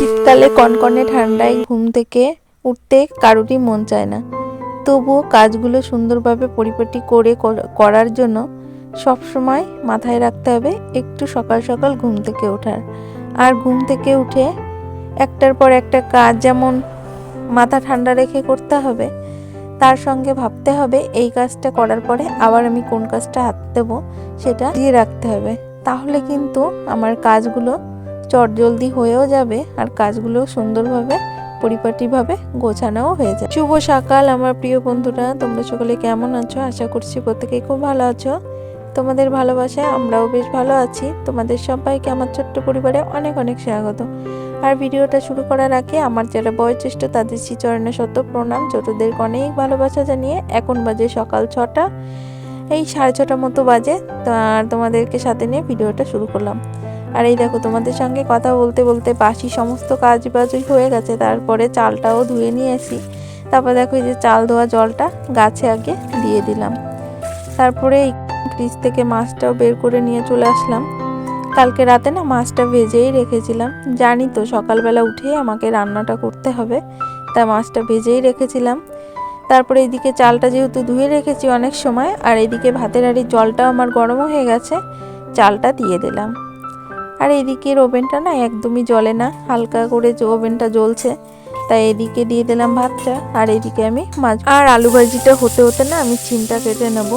শীতকালে কনকনে ঠান্ডায় ঘুম থেকে উঠতে কারোরই মন চায় না। তবুও কাজগুলো সুন্দরভাবে পরিপাটি করে করার জন্য সবসময় মাথায় রাখতে হবে একটু সকাল সকাল ঘুম থেকে ওঠার। আর ঘুম থেকে উঠে একটার পর একটা কাজ যেমন মাথা ঠান্ডা রেখে করতে হবে, তার সঙ্গে ভাবতে হবে এই কাজটা করার পরে আবার আমি কোন কাজটা হাত দেবো সেটা দিয়ে রাখতে হবে। তাহলে কিন্তু আমার কাজগুলো চটজলদি হয়েও যাবে আর কাজগুলো সুন্দরভাবে, পরিপাটিভাবে গোছানোও হয়ে যায় শুভ সকাল আমার প্রিয় বন্ধুরা, তোমরা সকলে কেমন আছো? আশা করছি প্রত্যেকেই খুব ভালো আছো। তোমাদের ভালোবাসায় আমরাও বেশ ভালো আছি। তোমাদের সবাইকে আমার ছোট্ট পরিবারে অনেক অনেক স্বাগত। আর ভিডিওটা শুরু করার আগে আমার যারা বয়োজ্যেষ্ঠ, তাদের শ্রীচরণে শত প্রণাম। ছোটদেরকে অনেক ভালোবাসা জানিয়ে এখন বাজে সকাল ছটা, এই সাড়ে ছটা মতো বাজে। আর তোমাদেরকে সাথে নিয়ে ভিডিওটা শুরু করলাম। আর এই দেখো, তোমাদের সঙ্গে কথা বলতে বলতে বাসি সমস্ত কাজ বাজই হয়ে গেছে, তারপরে চালটাও ধুয়ে নিয়েছি তারপর দেখো এই যে চাল ধোয়া জলটা গাছে আগে দিয়ে দিলাম। তারপরে ফ্রিজ থেকে মাছটাও বের করে নিয়ে চলে আসলাম। কালকে রাতে না মাছটা ভেজেই রেখেছিলাম। জানি তো সকালবেলা উঠেই আমাকে রান্নাটা করতে হবে, তাই মাছটা ভেজেই রেখেছিলাম। তারপরে এইদিকে চালটা যেহেতু ধুয়ে রেখেছি অনেক সময়, আর এইদিকে ভাতের হাঁড়ির জলটাও আমার গরমও হয়ে গেছে, চালটা দিয়ে দিলাম। আর এদিকের ওভেনটা না একদমই জ্বলে না, হালকা করে যে ওভেনটা জ্বলছে। তাই এদিকে দিয়ে দিলাম ভাতটা, আর এদিকে আমি মাছ আর আলু ভাজিটা হতে হতে না আমি সিমটা কেটে নেব।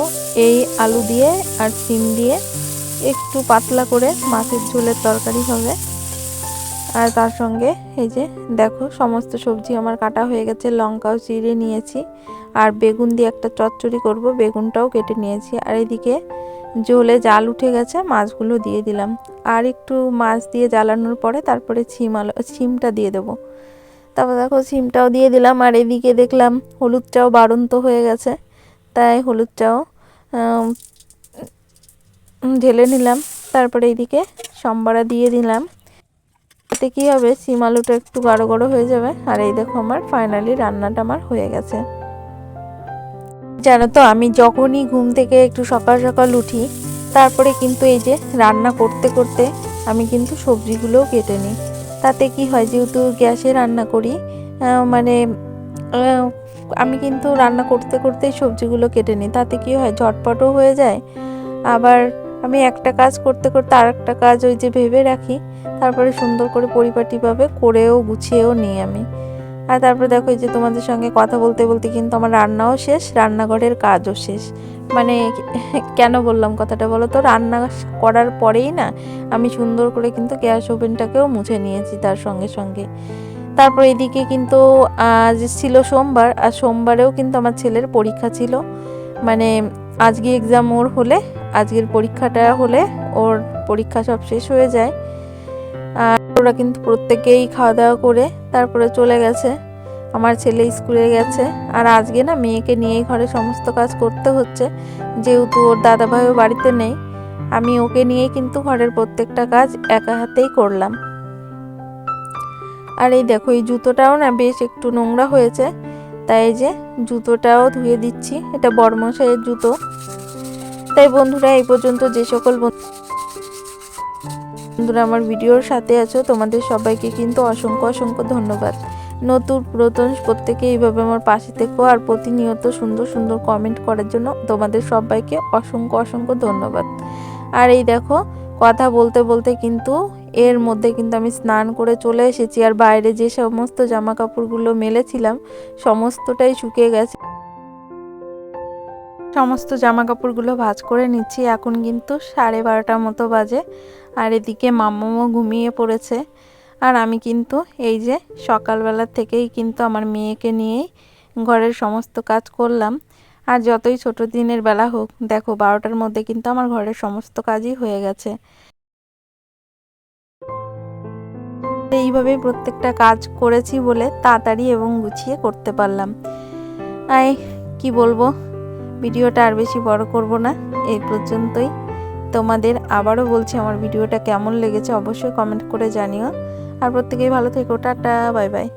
এই আলু দিয়ে আর সিম দিয়ে একটু পাতলা করে মাছের ঝোলের তরকারি হবে। আর তার সঙ্গে এই যে দেখো সমস্ত সবজি আমার কাটা হয়ে গেছে, লঙ্কাও চিড়ে নিয়েছি। আর বেগুন দিয়ে একটা চচ্চড়ি করব, বেগুনটাও কেটে নিয়েছি। আর এদিকে ঝোলে জাল উঠে গেছে, মাছগুলো দিয়ে দিলাম। আর একটু মাছ দিয়ে জ্বালানোর পরে তারপরে ছিম আলো, ছিমটা দিয়ে দেবো। তারপর দেখো ছিমটাও দিয়ে দিলাম, আর এদিকে দেখলাম হলুদ চাও বাড়ন্ত হয়ে গেছে। তাই হলুদ চাও ঢেলে নিলাম। তারপরে এইদিকে সম্বারা দিয়ে দিলাম। এতে কী হবে? সিম আলুটা একটু গাঢ় গাঢ় হয়ে যাবে। আর এই দেখো আমার ফাইনালি রান্নাটা আমার হয়ে গেছে। জানো তো, আমি যখনই ঘুম থেকে একটু সকাল সকাল উঠি, তারপরে কিন্তু এই যে রান্না করতে করতে আমি কিন্তু সবজিগুলোও কেটে নিই। তাতে কি হয়, যেহেতু গ্যাসে রান্না করি মানে আমি কিন্তু রান্না করতে করতেই সবজিগুলো কেটে নিই। তাতে কি হয়, ঝটপটও হয়ে যায়। আবার আমি একটা কাজ করতে করতে আর একটা কাজ ওই যে ভেবে রাখি, তারপরে সুন্দর করে পরিপাটিভাবে করেও গুছিয়েও নিই আমি। আর তারপরে দেখো এই যে তোমাদের সঙ্গে কথা বলতে বলতে কিন্তু আমার রান্নাও শেষ, রান্নাঘরের কাজও শেষ। মানে কেন বললাম কথাটা বলো তো? রান্না করার পরেই না আমি সুন্দর করে কিন্তু গ্যাস ওভেনটাকেও মুছে নিয়েছি তার সঙ্গে সঙ্গে। তারপর এদিকে কিন্তু আজ ছিল সোমবার, আর সোমবারেও কিন্তু আমার ছেলের পরীক্ষা ছিল। মানে আজকে এক্সাম ওর হলে, আজকের পরীক্ষাটা হলে ওর পরীক্ষা সব শেষ হয়ে যায়। ওরা কিন্তু প্রত্যেকেই খাওয়া দাওয়া করে তারপরে চলে গেছে। আমার ছেলে স্কুলে গেছে আর আজকে না মেয়েকে নিয়েই ঘরে সমস্ত কাজ করতে হচ্ছে। যেহেতু ওর দাদাভাইও বাড়িতে নেই, আমি ওকে নিয়েই কিন্তু ঘরের প্রত্যেকটা কাজ একা হাতেই করলাম। আর এই দেখো, এই জুতোটাও না বেশ একটু নোংরা হয়েছে, তাই যে জুতোটাও ধুয়ে দিচ্ছি। এটা বড়মশাইয়ের জুতো। তাই বন্ধুরা, এই পর্যন্ত যে সকল বন্ধুরা, আমার ভিডিওর সাথে আছো, তোমাদের সবাইকে কিন্তু অসংখ্য অসংখ্য ধন্যবাদ। নতুন পুরাতন প্রত্যেকে এইভাবে আমার পাশে থেকো আর প্রতিনিয়ত সুন্দর সুন্দর কমেন্ট করার জন্য তোমাদের সবাইকে অসংখ্য অসংখ্য ধন্যবাদ। আর এই দেখো, কথা বলতে বলতে কিন্তু এর মধ্যে কিন্তু আমি স্নান করে চলে এসেছি আর বাইরে যে সমস্ত জামা কাপড়গুলো মেলেছিলাম, সমস্তটাই শুকিয়ে গেছে। সমস্ত জামা কাপড়গুলো ভাঁজ করে নিচ্ছি। এখন কিন্তু সাড়ে বারোটার মতো বাজে আর এদিকে মাম্মামও ঘুমিয়ে পড়েছে। আর আমি কিন্তু এই যে সকালবেলা থেকেই কিন্তু আমার মেয়েকে নিয়েই ঘরের সমস্ত কাজ করলাম। আর যতই ছোট দিনের বেলা হোক, দেখো বারোটার মধ্যে কিন্তু আমার ঘরের সমস্ত কাজই হয়ে গেছে। এইভাবেই প্রত্যেকটা কাজ করেছি বলে তাড়াতাড়ি এবং গুছিয়ে করতে পারলাম। আই কি বলব? ভিডিওটা আর বেশি বড় করব না, এই পর্যন্তই। তোমাদের আবারও বলছি আমার ভিডিওটা কেমন লেগেছে, অবশ্যই কমেন্ট করে জানিও। আর প্রত্যেকেই ভালো থেকো, টাটা, বাই বাই।